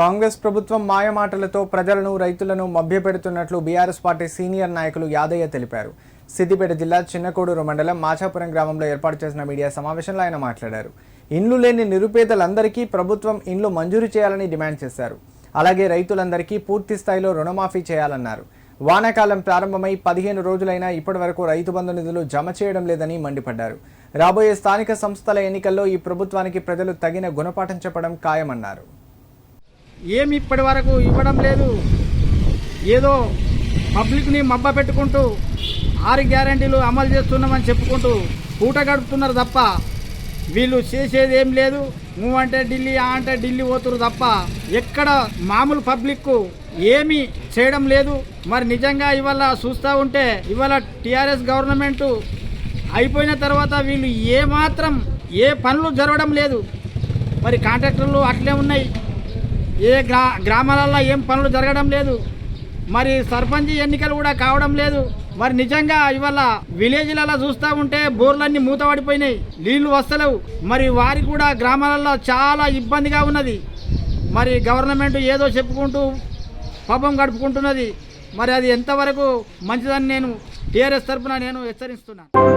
కాంగ్రెస్ ప్రభుత్వం మాయమాటలతో ప్రజలను రైతులను మభ్యపెడుతున్నట్లు బీఆర్ఎస్ పార్టీ సీనియర్ నాయకులు యాదయ్య తెలిపారు. సిద్దిపేట జిల్లా చిన్నకోడూరు మండలం మాచాపురం గ్రామంలో ఏర్పాటు చేసిన మీడియా సమావేశంలో ఆయన మాట్లాడారు. ఇండ్లు లేని నిరుపేదలందరికీ ప్రభుత్వం ఇండ్లు మంజూరు చేయాలని డిమాండ్ చేశారు. అలాగే రైతులందరికీ పూర్తి స్థాయిలో రుణమాఫీ చేయాలన్నారు. వానాకాలం ప్రారంభమై పదిహేను రోజులైనా ఇప్పటి వరకు రైతు బంధు నిధులు జమ చేయడం లేదని మండిపడ్డారు. రాబోయే స్థానిక సంస్థల ఎన్నికల్లో ఈ ప్రభుత్వానికి ప్రజలు తగిన గుణపాఠం చెప్పడం ఖాయమన్నారు. ఏమి ఇప్పటి వరకు ఇవ్వడం లేదు. ఏదో పబ్లిక్ని మబ్బ పెట్టుకుంటూ ఆరు గ్యారంటీలు అమలు చేస్తున్నామని చెప్పుకుంటూ పూట గడుపుతున్నారు తప్ప వీళ్ళు చేసేది ఏం లేదు. నువ్వు అంటే ఢిల్లీ ఆ అంటే ఢిల్లీ పోతురు తప్ప ఎక్కడ మామూలు పబ్లిక్కు ఏమీ చేయడం లేదు. మరి నిజంగా ఇవాళ చూస్తూ ఉంటే ఇవాళ టీఆర్ఎస్ గవర్నమెంటు అయిపోయిన తర్వాత వీళ్ళు ఏమాత్రం ఏ పనులు జరగడం లేదు. మరి కాంట్రాక్టర్లు అట్లే ఉన్నాయి. ఏ గ్రా గ్రామాలలో ఏం పనులు జరగడం లేదు. మరి సర్పంచ్ ఎన్నికలు కూడా కావడం లేదు. మరి నిజంగా ఇవాళ విలేజ్లలో చూస్తూ ఉంటే బోర్లన్నీ మూతపడిపోయినాయి. నీళ్ళు వస్తలేవు. మరి వారి కూడా గ్రామాలలో చాలా ఇబ్బందిగా ఉన్నది. మరి గవర్నమెంట్ ఏదో చెప్పుకుంటూ పాపం గడుపుకుంటున్నది. మరి అది ఎంతవరకు మంచిదని నేను టీఆర్ఎస్ తరఫున నేను హెచ్చరిస్తున్నాను.